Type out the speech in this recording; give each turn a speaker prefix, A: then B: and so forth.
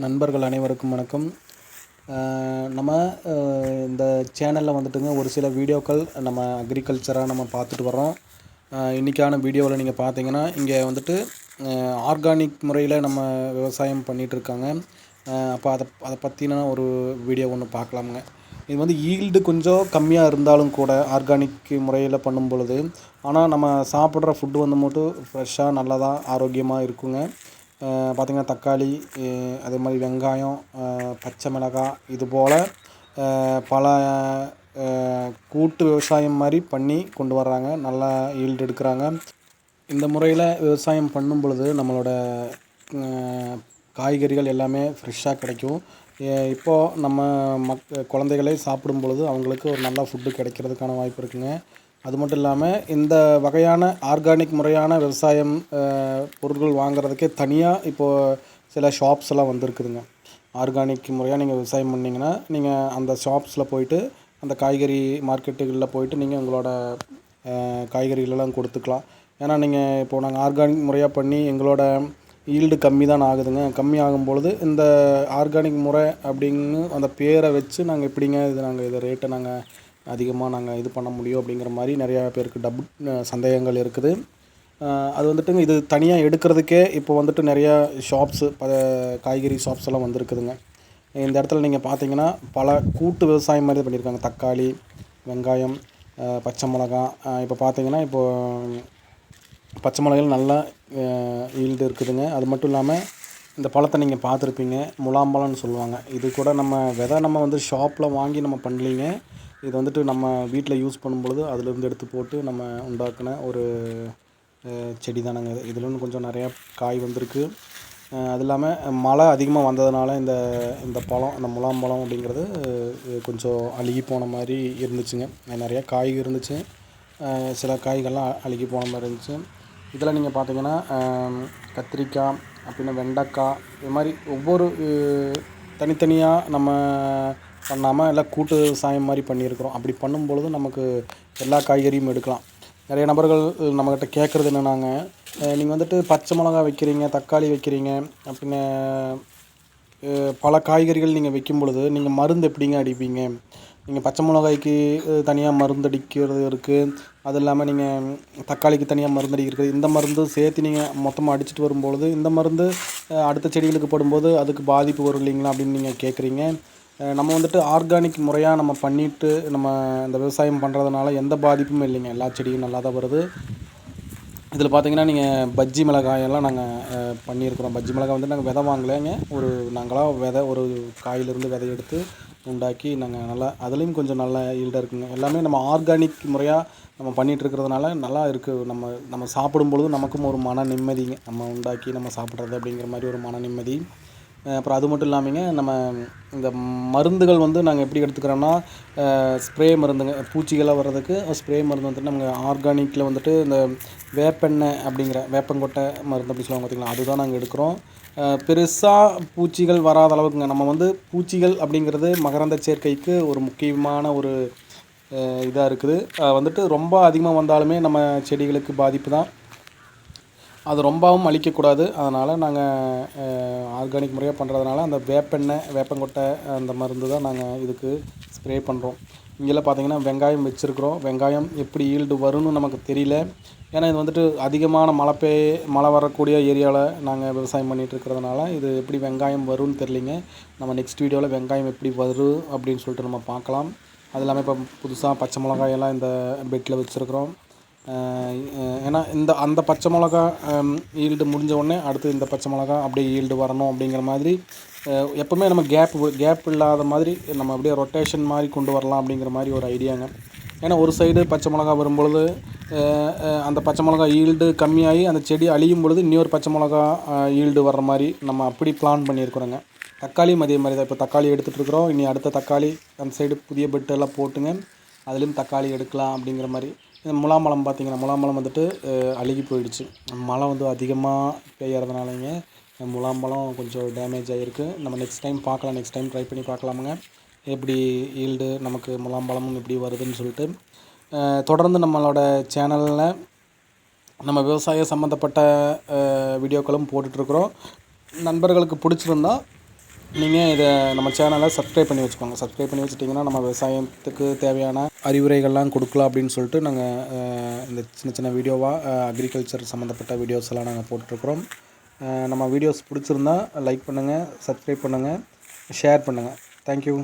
A: நண்பர்கள் அனைவருக்கும் வணக்கம். நம்ம இந்த சேனலில் வந்துட்டுங்க ஒரு சில வீடியோக்கள் நம்ம அக்ரிகல்ச்சராக நம்ம பார்த்துட்டு வரோம் இன்றைக்கான வீடியோவில் நீங்கள் பார்த்தீங்கன்னா இங்கே வந்துட்டு ஆர்கானிக் முறையில் நம்ம விவசாயம் பண்ணிகிட்ருக்காங்க அப்போ அதை அதை பற்றின ஒரு வீடியோ ஒன்று பார்க்கலாமுங்க. இது வந்து ஈல்டு கொஞ்சம் கம்மியாக இருந்தாலும் கூட ஆர்கானிக் முறையில் பண்ணும் பொழுது ஆனால் நம்ம சாப்பிட்ற ஃபுட்டு வந்து மட்டும் ஃப்ரெஷ்ஷாக நல்லதாக ஆரோக்கியமாக இருக்குங்க. பார்த்திங்கன்னா தக்காளி அதே மாதிரி வெங்காயம் பச்சை மிளகாய் இது போல் பல கூட்டு விவசாயம் மாதிரி பண்ணி கொண்டு வர்றாங்க. நல்லா ஈல்டு எடுக்கிறாங்க. இந்த முறையில் விவசாயம் பண்ணும் பொழுது நம்மளோட காய்கறிகள் எல்லாமே ஃப்ரெஷ்ஷாக கிடைக்கும். இப்போது நம்ம மக் குழந்தைகளே சாப்பிடும் பொழுது அவங்களுக்கு ஒரு நல்ல ஃபுட்டு கிடைக்கிறதுக்கான வாய்ப்பு இருக்குதுங்க அது மட்டும் இல்லாமல் இந்த வகையான ஆர்கானிக் முறையான விவசாயம் பொருட்கள் வாங்குறதுக்கே தனியாக இப்போது சில ஷாப்ஸ் எல்லாம் வந்திருக்குதுங்க. ஆர்கானிக் முறையாக நீங்கள் விவசாயம் பண்ணிங்கன்னா நீங்கள் அந்த ஷாப்ஸில் போயிட்டு அந்த காய்கறி மார்க்கெட்டுகளில் போயிட்டு நீங்கள் உங்களோட காய்கறிகளெல்லாம் கொடுத்துக்கலாம். ஏன்னா நீங்கள் இப்போது நாங்கள் ஆர்கானிக் முறையாக பண்ணி எங்களோட ஈல்டு கம்மி தான் ஆகுதுங்க. கம்மி ஆகும்பொழுது இந்த ஆர்கானிக் முறை அப்படின்னு அந்த பேரை வச்சு நாங்கள் எப்படிங்க இது நாங்கள் இதை ரேட்டை நாங்கள் அதிகமாக நாங்கள் இது பண்ண முடியும் அப்படிங்கிற மாதிரி நிறையா பேருக்கு டபுள் சந்தேகங்கள் இருக்குது. அது வந்துட்டுங்க இது தனியாக எடுக்கிறதுக்கே இப்போ வந்துட்டு நிறையா ஷாப்ஸு ப காய்கறி ஷாப்ஸ் எல்லாம் வந்திருக்குதுங்க. இந்த இடத்துல நீங்கள் பார்த்தீங்கன்னா பல கூட்டு விவசாயம் மாதிரி பண்ணியிருக்காங்க. தக்காளி வெங்காயம் பச்சை மிளகா இப்போ பார்த்தீங்கன்னா இப்போது பச்சை மிளகாயில் நல்லா ஈல்டு இருக்குதுங்க. அது மட்டும் இல்லாமல் இந்த பழத்தை நீங்கள் பார்த்துருப்பீங்க முலாம்பழம்னு சொல்லுவாங்க. இது கூட நம்ம விதை நம்ம வந்து ஷாப்பில் வாங்கி நம்ம பண்ணலிங்க. இது வந்துட்டு நம்ம வீட்டில் யூஸ் பண்ணும்பொழுது அதுலேருந்து எடுத்து போட்டு நம்ம உண்டாக்கின ஒரு செடி தானங்க இது. இதில் கொஞ்சம் நிறையா காய் வந்திருக்கு. அது இல்லாமல் மழை அதிகமாக வந்ததுனால இந்த இந்த பழம் இந்த முலாம் பழம் அப்படிங்கிறது கொஞ்சம் அழுகி போன மாதிரி இருந்துச்சுங்க. நிறையா காய் இருந்துச்சு. சில காய்கள்லாம் அழுகி போன மாதிரி இருந்துச்சு. இதில் நீங்கள் பார்த்தீங்கன்னா கத்திரிக்காய் அப்படின்னா வெண்டைக்காய் இது மாதிரி ஒவ்வொரு தனித்தனியாக நம்ம பண்ணாமல் எல்லாம் கூட்டு விவசாயம் மாதிரி பண்ணியிருக்கிறோம். அப்படி பண்ணும் பொழுது நமக்கு எல்லா காய்கறியும் எடுக்கலாம். நிறைய நபர்கள் நம்மக்கிட்ட கேட்குறது என்னென்னாங்க நீங்கள் வந்துட்டு பச்சை மிளகா வைக்கிறீங்க தக்காளி வைக்கிறீங்க அப்படின்னு பல காய்கறிகள் நீங்கள் வைக்கும் பொழுது நீங்கள் மருந்து எப்படிங்க அடிப்பீங்க? நீங்கள் பச்சை மிளகாய்க்கு தனியாக மருந்து அடிக்கிறது இருக்குது அது இல்லாமல் நீங்கள் தக்காளிக்கு தனியாக மருந்து அடிக்கிறது இந்த மருந்து சேர்த்து நீங்கள் மொத்தமாக அடிச்சுட்டு வரும்பொழுது இந்த மருந்து அடுத்த செடிகளுக்கு போடும்போது அதுக்கு பாதிப்பு வரும் இல்லைங்களா அப்படின்னு நீங்கள் கேட்குறீங்க. நம்ம வந்துட்டு ஆர்கானிக் முறையாக நம்ம பண்ணிவிட்டு நம்ம இந்த விவசாயம் பண்ணுறதுனால எந்த பாதிப்பும் இல்லைங்க. எல்லா செடியும் நல்லா தான் வருது. இதில் பார்த்தீங்கன்னா நீங்கள் பஜ்ஜி மிளகாயெல்லாம் நாங்கள் பண்ணியிருக்கிறோம். பஜ்ஜி மிளகாய் வந்து நாங்கள் விதை வாங்கலைங்க. ஒரு நாங்களாக விதை ஒரு காயிலிருந்து விதை எடுத்து உண்டாக்கி நாங்கள் நல்லா அதுலேயும் கொஞ்சம் நல்ல ஈல்டாக இருக்குங்க. எல்லாமே நம்ம ஆர்கானிக் முறையாக நம்ம பண்ணிகிட்டு இருக்கிறதுனால நல்லா இருக்குது நம்ம நம்ம சாப்பிடும்பொழுது நமக்கும் ஒரு மன நிம்மதிங்க நம்ம உண்டாக்கி நம்ம சாப்பிட்றது அப்படிங்கிற மாதிரி ஒரு மன நிம்மதி. அப்புறம் அது மட்டும் இல்லாமங்க நம்ம இந்த மருந்துகள் வந்து நாங்கள் எப்படி எடுத்துக்கிறோன்னா ஸ்ப்ரே மருந்துங்க பூச்சிகளாக வர்றதுக்கு ஸ்ப்ரே மருந்து வந்துட்டு நம்ம ஆர்கானிக்கில் வந்துட்டு இந்த வேப்பெண்ணெய் அப்படிங்கிற வேப்பங்கொட்டை மருந்து அப்படி சொல்லுவாங்க பார்த்திங்களா அதுதான் நாங்கள் எடுக்கிறோம். பெருசாக பூச்சிகள் வராத அளவுக்குங்க. நம்ம வந்து பூச்சிகள் அப்படிங்கிறது மகரந்த சேர்க்கைக்கு ஒரு முக்கியமான ஒரு இதாக இருக்குது. வந்துட்டு ரொம்ப அதிகமாக வந்தாலுமே நம்ம செடிகளுக்கு பாதிப்பு தான். அது ரொம்பவும் அழிக்கக்கூடாது. அதனால் நாங்கள் ஆர்கானிக் முறையாக பண்ணுறதுனால அந்த வேப்பெண்ணெய் வேப்பங்கொட்டை அந்த மருந்து தான் நாங்கள் இதுக்கு ஸ்ப்ரே பண்ணுறோம் இங்கெல்லாம் பார்த்தீங்கன்னா வெங்காயம் வச்சுருக்குறோம். வெங்காயம் எப்படி ஈல்டு வரும்னு நமக்கு தெரியல. ஏன்னா இது வந்துட்டு அதிகமான மழை பெய் மழை வரக்கூடிய ஏரியாவில் நாங்கள் விவசாயம் பண்ணிகிட்டு இருக்கிறதுனால இது எப்படி வெங்காயம் வரும்னு தெரியலிங்க. நம்ம நெக்ஸ்ட் வீடியோவில் வெங்காயம் எப்படி வரும் அப்படின்னு சொல்லிட்டு நம்ம பார்க்கலாம். அது இல்லாமல் இப்போ புதுசாக பச்சை மிளகாயெல்லாம் இந்த பெட்டில் வச்சுருக்குறோம். ஏன்னா இந்த அந்த பச்சை மிளகா ஈல்டு முடிஞ்ச உடனே அடுத்து இந்த பச்சை மிளகா அப்படியே ஈல்டு வரணும் அப்படிங்கிற மாதிரி எப்போவுமே நம்ம கேப் கேப் இல்லாத மாதிரி நம்ம அப்படியே ரொட்டேஷன் மாதிரி கொண்டு வரலாம் அப்படிங்கிற மாதிரி ஒரு ஐடியாங்க ஏன்னா ஒரு சைடு பச்சை மிளகா வரும்பொழுது அந்த பச்சை மிளகா ஈல்டு கம்மியாகி அந்த செடி அழியும் பொழுது இன்னொரு பச்சை மிளகா ஈல்டு வர்ற மாதிரி நம்ம அப்படி பிளான் பண்ணியிருக்கிறோங்க. தக்காளியும் அதே மாதிரி தான். இப்போ தக்காளி எடுத்துகிட்டு இருக்கிறோம். இனி அடுத்த தக்காளி அந்த சைடு புதிய பெட்டெல்லாம் போட்டுங்க. அதுலேயும் தக்காளி எடுக்கலாம் அப்படிங்கிற மாதிரி. முலாம்பழம் பார்த்திங்கன்னா முலாம்பழம் வந்துட்டு அழுகி போயிடுச்சு. மழை வந்து அதிகமாக பெய்யறதுனாலங்க முலாம்பழம் கொஞ்சம் டேமேஜ் ஆகிருக்கு நம்ம நெக்ஸ்ட் டைம் பார்க்கலாம் நெக்ஸ்ட் டைம் ட்ரை பண்ணி பார்க்கலாமுங்க. எப்படி ஈல்டு நமக்கு முலாம்பழமும் எப்படி வருதுன்னு சொல்லிட்டு. தொடர்ந்து நம்மளோட சேனலில் நம்ம விவசாய சம்மந்தப்பட்ட வீடியோக்களும் போட்டுட்ருக்குறோம். நண்பர்களுக்கு பிடிச்சிருந்தா நீங்கள் இதை நம்ம சேனலை சப்ஸ்கிரைப் பண்ணி வச்சுக்கோங்க. சப்ஸ்கிரைப் பண்ணி வச்சுட்டிங்கன்னா நம்ம விவசாயத்துக்கு தேவையான அறிவுரைகள்லாம் கொடுக்கலாம் அப்படின்னு சொல்லிட்டு நாங்கள் இந்த சின்ன சின்ன வீடியோவாக அக்ரிகல்ச்சர் சம்மந்தப்பட்ட வீடியோஸ் எல்லாம் நாங்கள் போட்டிருக்கிறோம். நம்ம வீடியோஸ் பிடிச்சிருந்தா லைக் பண்ணுங்கள் சப்ஸ்கிரைப் பண்ணுங்கள் ஷேர் பண்ணுங்கள் தேங்க்யூ